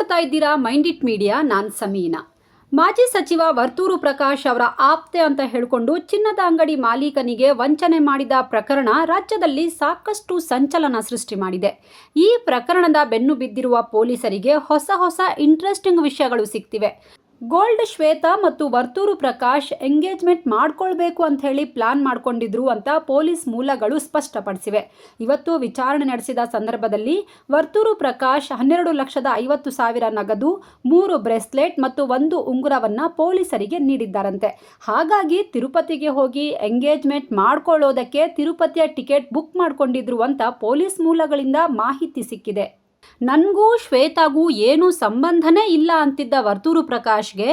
ನೋಡ್ತಾ ಇದ್ದೀರಾ mind it media, ನಾನು ಸಮೀನಾ. ಮಾಜಿ ಸಚಿವ ವರ್ತೂರು ಪ್ರಕಾಶ್ ಅವರ ಆಪ್ತೆ ಅಂತ ಹೇಳಿಕೊಂಡು ಚಿನ್ನದ ಅಂಗಡಿ ಮಾಲೀಕನಿಗೆ ವಂಚನೆ ಮಾಡಿದ ಪ್ರಕರಣ ರಾಜ್ಯದಲ್ಲಿ ಸಾಕಷ್ಟು ಸಂಚಲನ ಸೃಷ್ಟಿ ಮಾಡಿದೆ. ಈ ಪ್ರಕರಣದ ಬೆನ್ನು ಬಿದ್ದಿರುವ ಪೊಲೀಸರಿಗೆ ಹೊಸ ಹೊಸ ಇಂಟ್ರೆಸ್ಟಿಂಗ್ ವಿಷಯಗಳು ಸಿಗ್ತಿವೆ. ಗೋಲ್ಡ್ ಶ್ವೇತಾ ಮತ್ತು ವರ್ತೂರು ಪ್ರಕಾಶ್ ಎಂಗೇಜ್ಮೆಂಟ್ ಮಾಡ್ಕೊಳ್ಬೇಕು ಅಂತ ಹೇಳಿ ಪ್ಲಾನ್ ಮಾಡ್ಕೊಂಡಿದ್ರು ಅಂತ ಪೊಲೀಸ್ ಮೂಲಗಳು ಸ್ಪಷ್ಟಪಡಿಸಿವೆ. ಇವತ್ತು ವಿಚಾರಣೆ ನಡೆಸಿದ ಸಂದರ್ಭದಲ್ಲಿ ವರ್ತೂರು ಪ್ರಕಾಶ್ ಹನ್ನೆರಡು ಲಕ್ಷದ ಐವತ್ತು ಸಾವಿರ ನಗದು, ಮೂರು ಬ್ರೆಸ್ಲೆಟ್ ಮತ್ತು ಒಂದು ಉಂಗುರವನ್ನು ಪೊಲೀಸರಿಗೆ ನೀಡಿದ್ದಾರಂತೆ. ಹಾಗಾಗಿ ತಿರುಪತಿಗೆ ಹೋಗಿ ಎಂಗೇಜ್ಮೆಂಟ್ ಮಾಡ್ಕೊಳ್ಳೋದಕ್ಕೆ ತಿರುಪತಿಯ ಟಿಕೆಟ್ ಬುಕ್ ಮಾಡ್ಕೊಂಡಿದ್ರು ಅಂತ ಪೊಲೀಸ್ ಮೂಲಗಳಿಂದ ಮಾಹಿತಿ ಸಿಕ್ಕಿದೆ. ನನಗೂ ಶ್ವೇತಾಗೂ ಏನೂ ಸಂಬಂಧನೇ ಇಲ್ಲ ಅಂತಿದ್ದ ವರ್ತೂರು ಪ್ರಕಾಶ್ಗೆ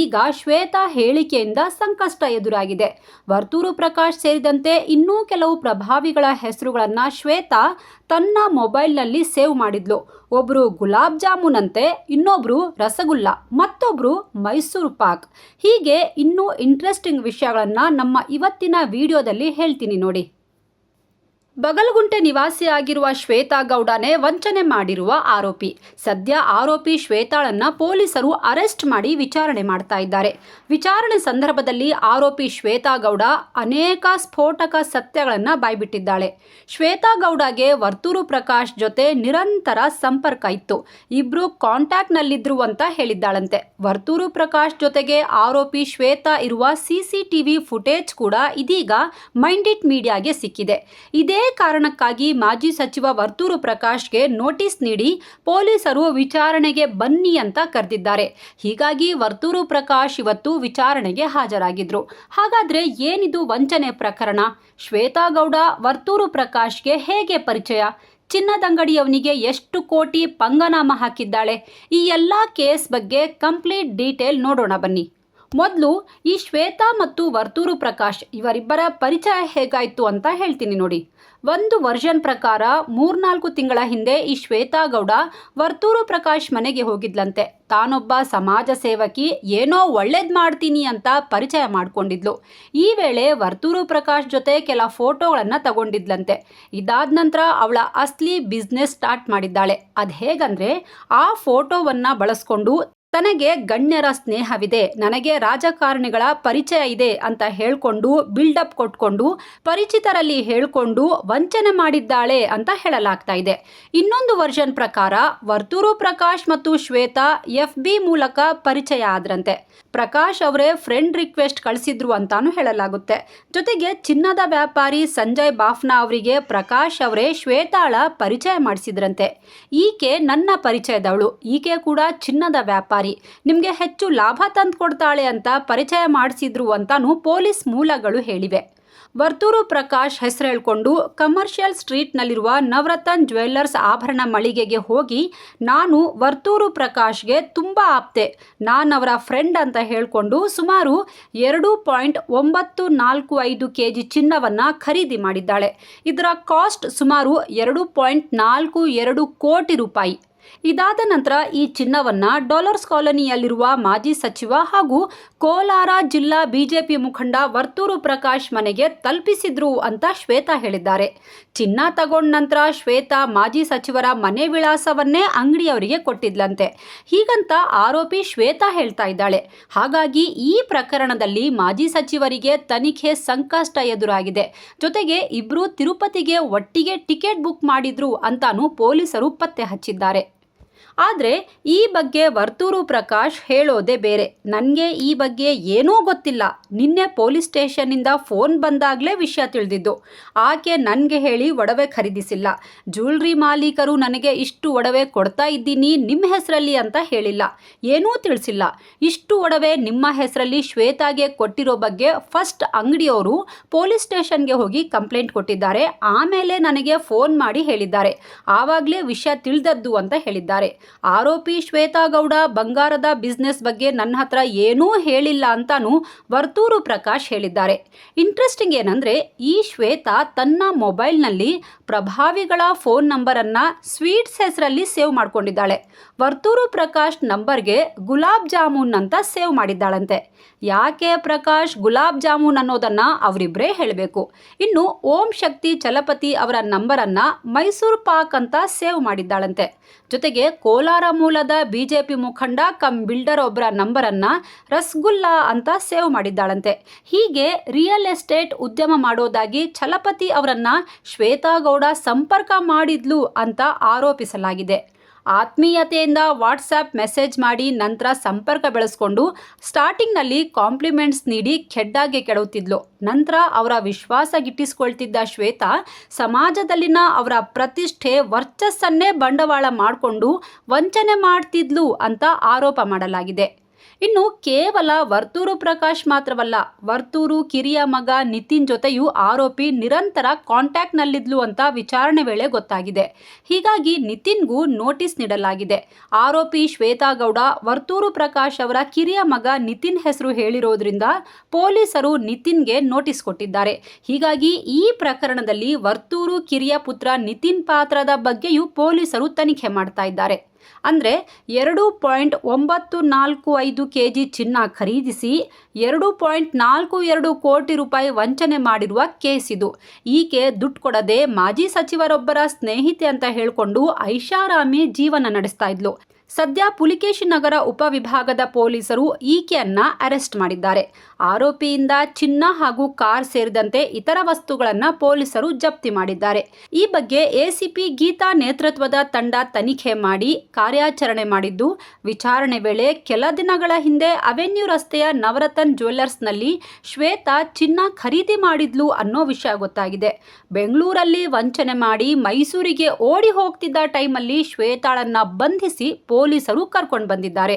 ಈಗ ಶ್ವೇತಾ ಹೇಳಿಕೆಯಿಂದ ಸಂಕಷ್ಟ ಎದುರಾಗಿದೆ. ವರ್ತೂರು ಪ್ರಕಾಶ್ ಸೇರಿದಂತೆ ಇನ್ನೂ ಕೆಲವು ಪ್ರಭಾವಿಗಳ ಹೆಸರುಗಳನ್ನು ಶ್ವೇತಾ ತನ್ನ ಮೊಬೈಲ್ನಲ್ಲಿ ಸೇವ್ ಮಾಡಿದ್ಲು. ಒಬ್ಬರು ಗುಲಾಬ್ ಜಾಮೂನಂತೆ ಇನ್ನೊಬ್ಬರು ರಸಗುಲ್ಲ, ಮತ್ತೊಬ್ರು ಮೈಸೂರು ಪಾಕ್. ಹೀಗೆ ಇನ್ನೂ ಇಂಟ್ರೆಸ್ಟಿಂಗ್ ವಿಷಯಗಳನ್ನು ನಮ್ಮ ಇವತ್ತಿನ ವಿಡಿಯೋದಲ್ಲಿ ಹೇಳ್ತೀನಿ ನೋಡಿ. ಬಗಲಗುಂಟೆ ನಿವಾಸಿಯಾಗಿರುವ ಶ್ವೇತಾ ಗೌಡನೇ ವಂಚನೆ ಮಾಡಿರುವ ಆರೋಪಿ. ಸದ್ಯ ಆರೋಪಿ ಶ್ವೇತಾಳನ್ನ ಪೊಲೀಸರು ಅರೆಸ್ಟ್ ಮಾಡಿ ವಿಚಾರಣೆ ಮಾಡ್ತಾ ಇದ್ದಾರೆ. ವಿಚಾರಣೆ ಸಂದರ್ಭದಲ್ಲಿ ಆರೋಪಿ ಶ್ವೇತಾ ಗೌಡ ಅನೇಕ ಸ್ಫೋಟಕ ಸತ್ಯಗಳನ್ನು ಬಾಯ್ಬಿಟ್ಟಿದ್ದಾಳೆ. ಶ್ವೇತಾ ಗೌಡಗೆ ವರ್ತೂರು ಪ್ರಕಾಶ್ ಜೊತೆ ನಿರಂತರ ಸಂಪರ್ಕ ಇತ್ತು. ಇಬ್ರು ಕಾಂಟ್ಯಾಕ್ಟ್ನಲ್ಲಿದ್ರು ಅಂತ ಹೇಳಿದ್ದಾಳಂತೆ. ವರ್ತೂರು ಪ್ರಕಾಶ್ ಜೊತೆಗೆ ಆರೋಪಿ ಶ್ವೇತಾ ಇರುವ ಸಿಸಿಟಿವಿ ಫುಟೇಜ್ ಕೂಡ ಇದೀಗ ಮೈಂಡಿಟ್ ಮೀಡಿಯಾಗೆ ಸಿಕ್ಕಿದೆ. ಇದೇ ಕಾರಣಕ್ಕಾಗಿ ಮಾಜಿ ಸಚಿವ ವರ್ತೂರು ಪ್ರಕಾಶ್ಗೆ ನೋಟಿಸ್ ನೀಡಿ ಪೊಲೀಸರು ವಿಚಾರಣೆಗೆ ಬನ್ನಿ ಅಂತ ಕರೆದಿದ್ದಾರೆ. ಹೀಗಾಗಿ ವರ್ತೂರು ಪ್ರಕಾಶ್ ಇವತ್ತು ವಿಚಾರಣೆಗೆ ಹಾಜರಾಗಿದ್ರು. ಹಾಗಾದ್ರೆ ಏನಿದು ವಂಚನೆ ಪ್ರಕರಣ? ಶ್ವೇತಾಗೌಡ ವರ್ತೂರು ಪ್ರಕಾಶ್ಗೆ ಹೇಗೆ ಪರಿಚಯ? ಚಿನ್ನದಂಗಡಿಯವನಿಗೆ ಎಷ್ಟು ಕೋಟಿ ಪಂಗನಾಮ ಹಾಕಿದ್ದಾಳೆ? ಈ ಎಲ್ಲ ಕೇಸ್ ಬಗ್ಗೆ ಕಂಪ್ಲೀಟ್ ಡೀಟೇಲ್ ನೋಡೋಣ ಬನ್ನಿ. ಮೊದಲು ಈ ಶ್ವೇತಾ ಮತ್ತು ವರ್ತೂರು ಪ್ರಕಾಶ್ ಇವರಿಬ್ಬರ ಪರಿಚಯ ಹೇಗಾಯಿತು ಅಂತ ಹೇಳ್ತೀನಿ ನೋಡಿ. ಒಂದು ವರ್ಷನ್ ಪ್ರಕಾರ ಮೂರ್ನಾಲ್ಕು ತಿಂಗಳ ಹಿಂದೆ ಈ ಶ್ವೇತಾ ಗೌಡ ವರ್ತೂರು ಪ್ರಕಾಶ್ ಮನೆಗೆ ಹೋಗಿದ್ಲಂತೆ. ತಾನೊಬ್ಬ ಸಮಾಜ ಸೇವಕಿ, ಏನೋ ಒಳ್ಳೇದು ಮಾಡ್ತೀನಿ ಅಂತ ಪರಿಚಯ ಮಾಡಿಕೊಂಡಿದ್ಲು. ಈ ವೇಳೆ ವರ್ತೂರು ಪ್ರಕಾಶ್ ಜೊತೆ ಕೆಲ ಫೋಟೋಗಳನ್ನು ತಗೊಂಡಿದ್ಲಂತೆ. ಇದಾದ ನಂತರ ಅವಳ ಅಸ್ಲಿ ಬಿಸ್ನೆಸ್ ಸ್ಟಾರ್ಟ್ ಮಾಡಿದ್ದಾಳೆ. ಅದು ಹೇಗಂದ್ರೆ ಆ ಫೋಟೋವನ್ನು ಬಳಸ್ಕೊಂಡು ತನಗೆ ಗಣ್ಯರ ಸ್ನೇಹವಿದೆ. ನನಗೆ ರಾಜಕಾರಣಿಗಳ ಪರಿಚಯ ಇದೆ ಅಂತ ಹೇಳ್ಕೊಂಡು ಬಿಲ್ಡಪ್ ಕೊಟ್ಕೊಂಡು, ಪರಿಚಿತರಲ್ಲಿ ಹೇಳ್ಕೊಂಡು ವಂಚನೆ ಮಾಡಿದ್ದಾಳೆ ಅಂತ ಹೇಳಲಾಗ್ತಾ ಇದೆ. ಇನ್ನೊಂದು ವರ್ಷನ್ ಪ್ರಕಾರ ವರ್ತೂರು ಪ್ರಕಾಶ್ ಮತ್ತು ಶ್ವೇತಾ ಎಫ್ ಬಿ ಮೂಲಕ ಪರಿಚಯ ಆದ್ರಂತೆ. ಪ್ರಕಾಶ್ ಅವರೇ ಫ್ರೆಂಡ್ ರಿಕ್ವೆಸ್ಟ್ ಕಳಿಸಿದ್ರು ಅಂತಾನು ಹೇಳಲಾಗುತ್ತೆ. ಜೊತೆಗೆ ಚಿನ್ನದ ವ್ಯಾಪಾರಿ ಸಂಜಯ್ ಬಾಫ್ನಾ ಅವರಿಗೆ ಪ್ರಕಾಶ್ ಅವರೇ ಶ್ವೇತಾಳ ಪರಿಚಯ ಮಾಡಿಸಿದ್ರಂತೆ. ಈಕೆ ನನ್ನ ಪರಿಚಯದವಳು. ಈಕೆ ಕೂಡ ಚಿನ್ನದ ವ್ಯಾಪಾರಿ. ನಿಮಗೆ ಹೆಚ್ಚು ಲಾಭ ತಂದುಕೊಡ್ತಾಳೆ ಅಂತ ಪರಿಚಯ ಮಾಡಿಸಿದ್ರು ಅಂತಾನು ಪೊಲೀಸ್ ಮೂಲಗಳು ಹೇಳಿವೆ. ವರ್ತೂರು ಪ್ರಕಾಶ್ ಹೆಸರು ಹೇಳ್ಕೊಂಡು ಕಮರ್ಷಿಯಲ್ ಸ್ಟ್ರೀಟ್ನಲ್ಲಿರುವ ನವರತನ್ ಜ್ಯುವೆಲ್ಲರ್ಸ್ ಆಭರಣ ಮಳಿಗೆಗೆ ಹೋಗಿ, ನಾನು ವರ್ತೂರು ಪ್ರಕಾಶ್ಗೆ ತುಂಬ ಆಪ್ತೆ. ನಾನು ಅವರ ಫ್ರೆಂಡ್ ಅಂತ ಹೇಳಿಕೊಂಡು ಸುಮಾರು ಎರಡು ಪಾಯಿಂಟ್ ಒಂಬತ್ತು ನಾಲ್ಕು ಐದು ಕೆ ಜಿ ಚಿನ್ನವನ್ನು ಖರೀದಿ ಮಾಡಿದ್ದಾಳೆ. ಇದರ ಕಾಸ್ಟ್ ಸುಮಾರು ಎರಡು ಪಾಯಿಂಟ್ ನಾಲ್ಕು ಎರಡು ಕೋಟಿ ರೂಪಾಯಿ. ಇದಾದ ನಂತರ ಈ ಚಿನ್ನವನ್ನ ಡಾಲರ್ಸ್ ಕಾಲೋನಿಯಲ್ಲಿರುವ ಮಾಜಿ ಸಚಿವ ಹಾಗೂ ಕೋಲಾರ ಜಿಲ್ಲಾ ಬಿಜೆಪಿ ಮುಖಂಡ ವರ್ತೂರು ಪ್ರಕಾಶ್ ಮನೆಗೆ ತಲುಪಿಸಿದ್ರು ಅಂತ ಶ್ವೇತಾ ಹೇಳಿದ್ದಾರೆ. ಚಿನ್ನ ತಗೊಂಡ ನಂತರ ಶ್ವೇತಾ ಮಾಜಿ ಸಚಿವರ ಮನೆ ವಿಳಾಸವನ್ನೇ ಅಂಗಡಿಯವರಿಗೆ ಕೊಟ್ಟಿದ್ಲಂತೆ. ಹೀಗಂತ ಆರೋಪಿ ಶ್ವೇತಾ ಹೇಳ್ತಾ ಇದ್ದಾಳೆ. ಹಾಗಾಗಿ ಈ ಪ್ರಕರಣದಲ್ಲಿ ಮಾಜಿ ಸಚಿವರಿಗೆ ತನಿಖೆ ಸಂಕಷ್ಟ ಎದುರಾಗಿದೆ. ಜೊತೆಗೆ ಇಬ್ರು ತಿರುಪತಿಗೆ ಒಟ್ಟಿಗೆ ಟಿಕೆಟ್ ಬುಕ್ ಮಾಡಿದ್ರು ಅಂತಾನು ಪೊಲೀಸರು ಪತ್ತೆ ಹಚ್ಚಿದ್ದಾರೆ. ಆದರೆ ಈ ಬಗ್ಗೆ ವರ್ತೂರು ಪ್ರಕಾಶ್ ಹೇಳೋದೇ ಬೇರೆ. ನನಗೆ ಈ ಬಗ್ಗೆ ಏನೂ ಗೊತ್ತಿಲ್ಲ. ನಿನ್ನೆ ಪೊಲೀಸ್ ಸ್ಟೇಷನ್ನಿಂದ ಫೋನ್ ಬಂದಾಗಲೇ ವಿಷಯ ತಿಳಿದಿದ್ದು. ಆಕೆ ನನಗೆ ಹೇಳಿ ಒಡವೆ ಖರೀದಿಸಿಲ್ಲ. ಜ್ಯುವೆಲ್ರಿ ಮಾಲೀಕರು ನನಗೆ ಇಷ್ಟು ಒಡವೆ ಕೊಡ್ತಾ ಇದ್ದೀನಿ ನಿಮ್ಮ ಹೆಸರಲ್ಲಿ ಅಂತ ಹೇಳಿಲ್ಲ. ಏನೂ ತಿಳಿಸಿಲ್ಲ. ಇಷ್ಟು ಒಡವೆ ನಿಮ್ಮ ಹೆಸರಲ್ಲಿ ಶ್ವೇತಾಗೆ ಕೊಟ್ಟಿರೋ ಬಗ್ಗೆ ಫಸ್ಟ್ ಅಂಗಡಿಯವರು ಪೊಲೀಸ್ ಸ್ಟೇಷನ್ಗೆ ಹೋಗಿ ಕಂಪ್ಲೇಂಟ್ ಕೊಟ್ಟಿದ್ದಾರೆ. ಆಮೇಲೆ ನನಗೆ ಫೋನ್ ಮಾಡಿ ಹೇಳಿದ್ದಾರೆ. ಆವಾಗಲೇ ವಿಷಯ ತಿಳಿದದ್ದು ಅಂತ ಹೇಳಿದ್ದಾರೆ. ಆರೋಪಿ ಶ್ವೇತಾ ಗೌಡ ಬಂಗಾರದ ಬಿಸ್ನೆಸ್ ಬಗ್ಗೆ ನನ್ನ ಹತ್ರ ಏನೂ ಹೇಳಿಲ್ಲ ಅಂತಾನು ವರ್ತೂರು ಪ್ರಕಾಶ್ ಹೇಳಿದ್ದಾರೆ. ಇಂಟ್ರೆಸ್ಟಿಂಗ್ ಏನಂದ್ರೆ ಈ ಶ್ವೇತಾ ತನ್ನ ಮೊಬೈಲ್ನಲ್ಲಿ ಪ್ರಭಾವಿಗಳ ಫೋನ್ ನಂಬರನ್ನ ಸ್ವೀಟ್ಸ್ ಹೆಸರಲ್ಲಿ ಸೇವ್ ಮಾಡ್ಕೊಂಡಿದ್ದಾಳೆ. ವರ್ತೂರು ಪ್ರಕಾಶ್ ನಂಬರ್ಗೆ ಗುಲಾಬ್ ಜಾಮೂನ್ ಅಂತ ಸೇವ್ ಮಾಡಿದ್ದಾಳಂತೆ. ಯಾಕೆ ಪ್ರಕಾಶ್ ಗುಲಾಬ್ ಜಾಮೂನ್ ಅನ್ನೋದನ್ನ ಅವರಿಬ್ಬರೇ ಹೇಳಬೇಕು. ಇನ್ನು ಓಂ ಶಕ್ತಿ ಚಲಪತಿ ಅವರ ನಂಬರನ್ನ ಮೈಸೂರು ಪಾಕ್ ಅಂತ ಸೇವ್ ಮಾಡಿದ್ದಾಳಂತೆ. ಜೊತೆಗೆ ಕೋಲಾರ ಕೋಲಾರ ಮೂಲದ ಬಿಜೆಪಿ ಮುಖಂಡ ಕಮ್ ಬಿಲ್ಡರ್ ಒಬ್ಬರ ನಂಬರನ್ನ ರಸ್ಗುಲ್ಲಾ ಅಂತ ಸೇವ್ ಮಾಡಿದ್ದಾಳಂತೆ. ಹೀಗೆ ರಿಯಲ್ ಎಸ್ಟೇಟ್ ಉದ್ಯಮ ಮಾಡೋದಾಗಿ ಛಲಪತಿ ಅವರನ್ನ ಶ್ವೇತಾಗೌಡ ಸಂಪರ್ಕ ಮಾಡಿದ್ಲು ಅಂತ ಆರೋಪಿಸಲಾಗಿದೆ. ಆತ್ಮೀಯತೆಯಿಂದ ವಾಟ್ಸಪ್ ಮೆಸೇಜ್ ಮಾಡಿ ನಂತರ ಸಂಪರ್ಕ ಬೆಳೆಸ್ಕೊಂಡು ಸ್ಟಾರ್ಟಿಂಗ್ನಲ್ಲಿ ಕಾಂಪ್ಲಿಮೆಂಟ್ಸ್ ನೀಡಿ ಕೆಡ್ಡಾಗೆ ಕೆಡುತ್ತಿದ್ಲು ನಂತರ ಅವರ ವಿಶ್ವಾಸ ಗಿಟ್ಟಿಸಿಕೊಳ್ತಿದ್ದ ಶ್ವೇತಾ ಸಮಾಜದಲ್ಲಿನ ಅವರ ಪ್ರತಿಷ್ಠೆ ವರ್ಚಸ್ಸನ್ನೇ ಬಂಡವಾಳ ಮಾಡಿಕೊಂಡು ವಂಚನೆ ಮಾಡ್ತಿದ್ಲು ಅಂತ ಆರೋಪ ಮಾಡಲಾಗಿದೆ. ಇನ್ನು ಕೇವಲ ವರ್ತೂರು ಪ್ರಕಾಶ್ ಮಾತ್ರವಲ್ಲ, ವರ್ತೂರು ಕಿರಿಯ ಮಗ ನಿತಿನ್ ಜೊತೆಯೂ ಆರೋಪಿ ನಿರಂತರ ಕಾಂಟ್ಯಾಕ್ಟ್ನಲ್ಲಿದ್ಲು ಅಂತ ವಿಚಾರಣೆ ವೇಳೆ ಗೊತ್ತಾಗಿದೆ. ಹೀಗಾಗಿ ನಿತಿನ್ಗೂ ನೋಟಿಸ್ ನೀಡಲಾಗಿದೆ. ಆರೋಪಿ ಶ್ವೇತಾಗೌಡ ವರ್ತೂರು ಪ್ರಕಾಶ್ ಅವರ ಕಿರಿಯ ಮಗ ನಿತಿನ್ ಹೆಸರು ಹೇಳಿರೋದ್ರಿಂದ ಪೊಲೀಸರು ನಿತಿನ್ಗೆ ನೋಟಿಸ್ ಕೊಟ್ಟಿದ್ದಾರೆ. ಹೀಗಾಗಿ ಈ ಪ್ರಕರಣದಲ್ಲಿ ವರ್ತೂರು ಕಿರಿಯ ಪುತ್ರ ನಿತಿನ್ ಪಾತ್ರದ ಬಗ್ಗೆಯೂ ಪೊಲೀಸರು ತನಿಖೆ ಮಾಡ್ತಾ ಅಂದರೆ ಎರಡು ಪಾಯಿಂಟ್ ಒಂಬತ್ತು ನಾಲ್ಕು ಐದು ಕೆ ಜಿ ಚಿನ್ನ ಖರೀದಿಸಿ ಎರಡು ಪಾಯಿಂಟ್ ನಾಲ್ಕು ಎರಡು ಕೋಟಿ ರೂಪಾಯಿ ವಂಚನೆ ಮಾಡಿರುವ ಕೇಸ್ ಇದು. ಈಕೆ ದುಡ್ಡು ಕೊಡದೆ ಮಾಜಿ ಸಚಿವರೊಬ್ಬರ ಸ್ನೇಹಿತೆ ಅಂತ ಹೇಳಿಕೊಂಡು ಐಷಾರಾಮಿ ಜೀವನ ನಡೆಸ್ತಾ ಇದ್ಲು. ಸದ್ಯ ಪುಲಿಕೇಶಿ ನಗರ ಉಪವಿಭಾಗದ ಪೊಲೀಸರು ಈಕೆಯನ್ನ ಅರೆಸ್ಟ್ ಮಾಡಿದ್ದಾರೆ. ಆರೋಪಿಯಿಂದ ಚಿನ್ನ ಹಾಗೂ ಕಾರ್ ಸೇರಿದಂತೆ ಇತರ ವಸ್ತುಗಳನ್ನು ಪೊಲೀಸರು ಜಪ್ತಿ ಮಾಡಿದ್ದಾರೆ. ಈ ಬಗ್ಗೆ ಎಸಿಪಿ ಗೀತಾ ನೇತೃತ್ವದ ತಂಡ ತನಿಖೆ ಮಾಡಿ ಕಾರ್ಯಾಚರಣೆ ಮಾಡಿದ್ದು, ವಿಚಾರಣೆ ವೇಳೆ ಕೆಲ ದಿನಗಳ ಹಿಂದೆ ಅವೆನ್ಯೂ ರಸ್ತೆಯ ನವರತನ್ ಜ್ಯುವೆಲ್ಲರ್ಸ್ನಲ್ಲಿ ಶ್ವೇತಾ ಚಿನ್ನ ಖರೀದಿ ಮಾಡಿದ್ಲು ಅನ್ನೋ ವಿಷಯ ಗೊತ್ತಾಗಿದೆ. ಬೆಂಗಳೂರಲ್ಲಿ ವಂಚನೆ ಮಾಡಿ ಮೈಸೂರಿಗೆ ಓಡಿ ಹೋಗ್ತಿದ್ದ ಟೈಮಲ್ಲಿ ಶ್ವೇತಾಳನ್ನ ಬಂಧಿಸಿ ಪೊಲೀಸರು ಕರ್ಕೊಂಡು ಬಂದಿದ್ದಾರೆ.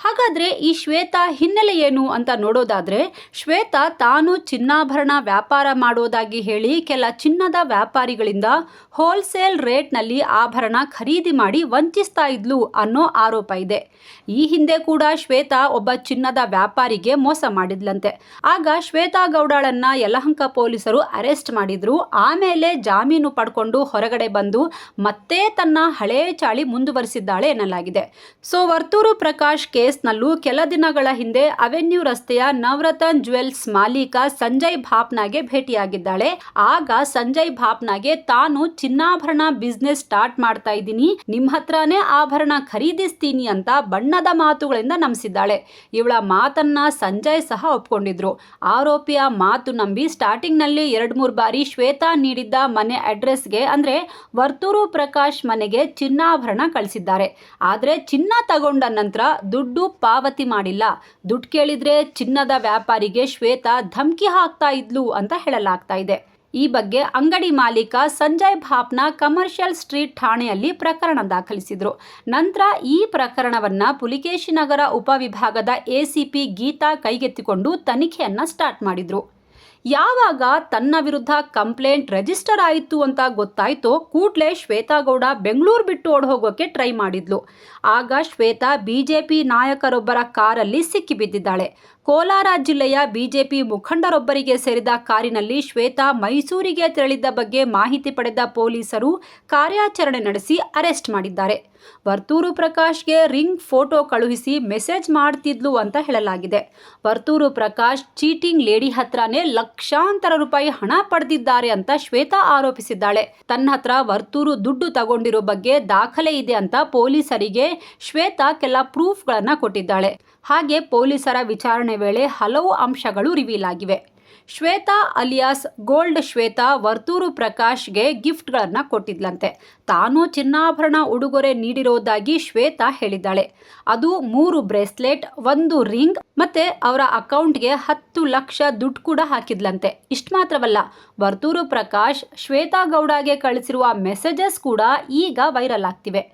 ಹಾಗಾದರೆ ಈ ಶ್ವೇತಾ ಹಿನ್ನೆಲೆ ಏನು ಅಂತ ನೋಡೋದಾದರೆ, ಶ್ವೇತಾ ತಾನು ಚಿನ್ನಾಭರಣ ವ್ಯಾಪಾರ ಮಾಡೋದಾಗಿ ಹೇಳಿ ಕೆಲ ಚಿನ್ನದ ವ್ಯಾಪಾರಿಗಳಿಂದ ಹೋಲ್ಸೇಲ್ ರೇಟ್ನಲ್ಲಿ ಆಭರಣ ಖರೀದಿ ಮಾಡಿ ವಂಚಿಸ್ತಾ ಇದ್ಲು ಅನ್ನೋ ಆರೋಪ ಇದೆ. ಈ ಹಿಂದೆ ಕೂಡ ಶ್ವೇತಾ ಒಬ್ಬ ಚಿನ್ನದ ವ್ಯಾಪಾರಿಗೆ ಮೋಸ ಮಾಡಿದ್ಲಂತೆ. ಆಗ ಶ್ವೇತಾ ಗೌಡಾಳನ್ನ ಯಲಹಂಕ ಪೊಲೀಸರು ಅರೆಸ್ಟ್ ಮಾಡಿದ್ರು. ಆಮೇಲೆ ಜಾಮೀನು ಪಡ್ಕೊಂಡು ಹೊರಗಡೆ ಬಂದು ಮತ್ತೆ ತನ್ನ ಹಳೇ ಚಾಳಿ ಮುಂದುವರಿಸಿದ್ದಾಳೆ ಎನ್ನಲಾಗಿದೆ. ಸೊ ವರ್ತೂರು ಪ್ರಕಾಶ್ ಕೇಸ್ನಲ್ಲೂ ಕೆಲ ದಿನಗಳ ಹಿಂದೆ ಅವೆನ್ಯೂ ರಸ್ತೆಯ ನವರತನ್ ಜುವೆಲ್ಸ್ ಮಾಲೀಕ ಸಂಜಯ್ ಭಾಪ್ನಾಗೆ ಭೇಟಿಯಾಗಿದ್ದಾಳೆ. ಆಗ ಸಂಜಯ್ ಭಾಪ್ನಾಗೆ, ತಾನು ಚಿನ್ನಾಭರಣ ಬಿಸ್ನೆಸ್ ಸ್ಟಾರ್ಟ್ ಮಾಡ್ತಾ ಇದ್ದೀನಿ. ನಿಮ್ಮ ಹತ್ರನೇ ಆಭರಣ ಖರೀದಿಸ್ತೀನಿ ಅಂತ ಬಣ್ಣದ ಮಾತುಗಳಿಂದ ನಂಬಿಸಿದ್ದಾಳೆ. ಇವಳ ಮಾತನ್ನ ಸಂಜಯ್ ಸಹ ಒಪ್ಕೊಂಡಿದ್ರು. ಆರೋಪಿಯ ಮಾತು ನಂಬಿ ಸ್ಟಾರ್ಟಿಂಗ್ನಲ್ಲಿ ಎರಡ್ ಮೂರು ಬಾರಿ ಶ್ವೇತಾ ನೀಡಿದ್ದ ಮನೆ ಅಡ್ರೆಸ್ಗೆ ಅಂದ್ರೆ ವರ್ತೂರು ಪ್ರಕಾಶ್ ಮನೆಗೆ ಚಿನ್ನಾಭರಣ ಕಳಿಸಿದ್ದಾರೆ. ಆದ್ರೆ ಚಿನ್ನ ತಗೊಂಡ ನಂತರ ದುಡ್ಡು ಪಾವತಿ ಮಾಡಿಲ್ಲ. ದುಡ್ಡು ಕೇಳಿದ್ರೆ ಚಿನ್ನದ ವ್ಯಾಪಾರಿಗೆ ಶ್ವೇತಾ ಧಮಕಿ ಹಾಕ್ತಾ ಇದ್ಲು ಅಂತ ಹೇಳಲಾಗ್ತಾ ಇದೆ. ಈ ಬಗ್ಗೆ ಅಂಗಡಿ ಮಾಲೀಕ ಸಂಜಯ್ ಭಾಪ್ನ ಕಮರ್ಷಿಯಲ್ ಸ್ಟ್ರೀಟ್ ಠಾಣೆಯಲ್ಲಿ ಪ್ರಕರಣ ದಾಖಲಿಸಿದ್ರು. ನಂತರ ಈ ಪ್ರಕರಣವನ್ನ ಪುಲಿಕೇಶಿ ನಗರ ಉಪವಿಭಾಗದ ಎಸಿಪಿ ಗೀತಾ ಕೈಗೆತ್ತಿಕೊಂಡು ತನಿಖೆಯನ್ನ ಸ್ಟಾರ್ಟ್ ಮಾಡಿದ್ರು. ಯಾವಾಗ ತನ್ನ ವಿರುದ್ಧ ಕಂಪ್ಲೇಂಟ್ ರಿಜಿಸ್ಟರ್ ಆಯಿತು ಅಂತ ಗೊತ್ತಾಯ್ತೋ ಕೂಡಲೇ ಶ್ವೇತಾಗೌಡ ಬೆಂಗಳೂರು ಬಿಟ್ಟು ಓಡ್ ಹೋಗೋಕೆ ಟ್ರೈ ಮಾಡಿದ್ಲು. ಆಗ ಶ್ವೇತಾ ಬಿಜೆಪಿ ನಾಯಕರೊಬ್ಬರ ಕಾರಲ್ಲಿ ಸಿಕ್ಕಿಬಿದ್ದಿದ್ದಾಳೆ ಕೋಲಾರ ಜಿಲ್ಲೆಯ ಬಿಜೆಪಿ ಮುಖಂಡರೊಬ್ಬರಿಗೆ ಸೇರಿದ ಕಾರಿನಲ್ಲಿ ಶ್ವೇತಾ ಮೈಸೂರಿಗೆ ತೆರಳಿದ್ದ ಬಗ್ಗೆ ಮಾಹಿತಿ ಪಡೆದ ಪೊಲೀಸರು ಕಾರ್ಯಾಚರಣೆ ನಡೆಸಿ ಅರೆಸ್ಟ್ ಮಾಡಿದ್ದಾರೆ. ವರ್ತೂರು ಪ್ರಕಾಶ್ಗೆ ರಿಂಗ್ ಫೋಟೋ ಕಳುಹಿಸಿ ಮೆಸೇಜ್ ಮಾಡ್ತಿದ್ಲು ಅಂತ ಹೇಳಲಾಗಿದೆ. ವರ್ತೂರು ಪ್ರಕಾಶ್ ಚೀಟಿಂಗ್ ಲೇಡಿ ಹತ್ರನೇ ಲಕ್ಷಾಂತರ ರೂಪಾಯಿ ಹಣ ಪಡೆದಿದ್ದಾರೆ ಅಂತ ಶ್ವೇತಾ ಆರೋಪಿಸಿದ್ದಾಳೆ. ತನ್ನ ಹತ್ರ ವರ್ತೂರು ದುಡ್ಡು ತಗೊಂಡಿರೋ ಬಗ್ಗೆ ದಾಖಲೆ ಇದೆ ಅಂತ ಪೊಲೀಸರಿಗೆ ಶ್ವೇತಾ ಕೆಲ ಪ್ರೂಫ್ಗಳನ್ನು ಕೊಟ್ಟಿದ್ದಾಳೆ. ಹಾಗೆ ಪೊಲೀಸರ ವಿಚಾರಣೆ ವೇಳೆ ಹಲವು ಅಂಶಗಳು ರಿವೀಲ್ ಆಗಿವೆ. ಶ್ವೇತಾ ಅಲಿಯಾಸ್ ಗೋಲ್ಡ್ ಶ್ವೇತಾ ವರ್ತೂರು ಪ್ರಕಾಶ್ಗೆ ಗಿಫ್ಟ್ಗಳನ್ನು ಕೊಟ್ಟಿದ್ಲಂತೆ. ತಾನು ಚಿನ್ನಾಭರಣ ಉಡುಗೊರೆ ನೀಡಿರೋದಾಗಿ ಶ್ವೇತಾ ಹೇಳಿದ್ದಾಳೆ. ಅದು ಮೂರು ಬ್ರೇಸ್ಲೆಟ್, ಒಂದು ರಿಂಗ್ ಮತ್ತೆ ಅವರ ಅಕೌಂಟ್ಗೆ ಹತ್ತು ಲಕ್ಷ ದುಡ್ಡು ಕೂಡ ಹಾಕಿದ್ಲಂತೆ. ಇಷ್ಟು ಮಾತ್ರವಲ್ಲ, ವರ್ತೂರು ಪ್ರಕಾಶ್ ಶ್ವೇತಾ ಗೌಡಗೆ ಕಳಿಸಿರುವ ಮೆಸೇಜಸ್ ಕೂಡ ಈಗ ವೈರಲ್ ಆಗ್ತಿವೆ.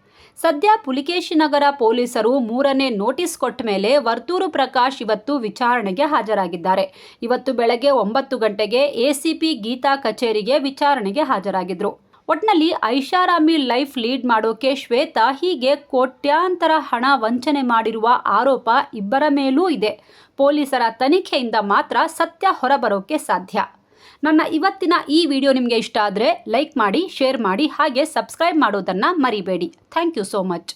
ಸದ್ಯ ಪುಲಿಕೇಶಿ ನಗರ ಪೊಲೀಸರು ಮೂರನೇ ನೋಟಿಸ್ ಕೊಟ್ಟ ಮೇಲೆ ವರ್ತೂರು ಪ್ರಕಾಶ್ ಇವತ್ತು ವಿಚಾರಣೆಗೆ ಹಾಜರಾಗಿದ್ದಾರೆ. ಇವತ್ತು ಬೆಳಗ್ಗೆ ಒಂಬತ್ತು ಗಂಟೆಗೆ ಎಸಿಪಿ ಗೀತಾ ಕಚೇರಿಗೆ ವಿಚಾರಣೆಗೆ ಹಾಜರಾಗಿದ್ರು. ಒಟ್ನಲ್ಲಿ ಐಷಾರಾಮಿ ಲೈಫ್ ಲೀಡ್ ಮಾಡೋಕೆ ಶ್ವೇತಾ ಹೀಗೆ ಕೋಟ್ಯಾಂತರ ಹಣ ವಂಚನೆ ಮಾಡಿರುವ ಆರೋಪ ಇಬ್ಬರ ಮೇಲೂ ಇದೆ. ಪೊಲೀಸರ ತನಿಖೆಯಿಂದ ಮಾತ್ರ ಸತ್ಯ ಹೊರಬರೋಕೆ ಸಾಧ್ಯ. ನನ್ನ ಇವತ್ತಿನ ಈ ವಿಡಿಯೋ ನಿಮಗೆ ಇಷ್ಟ ಆದರೆ ಲೈಕ್ ಮಾಡಿ, ಶೇರ್ ಮಾಡಿ, ಹಾಗೆ ಸಬ್ಸ್ಕ್ರೈಬ್ ಮಾಡೋದನ್ನು ಮರಿಬೇಡಿ. Thank you so much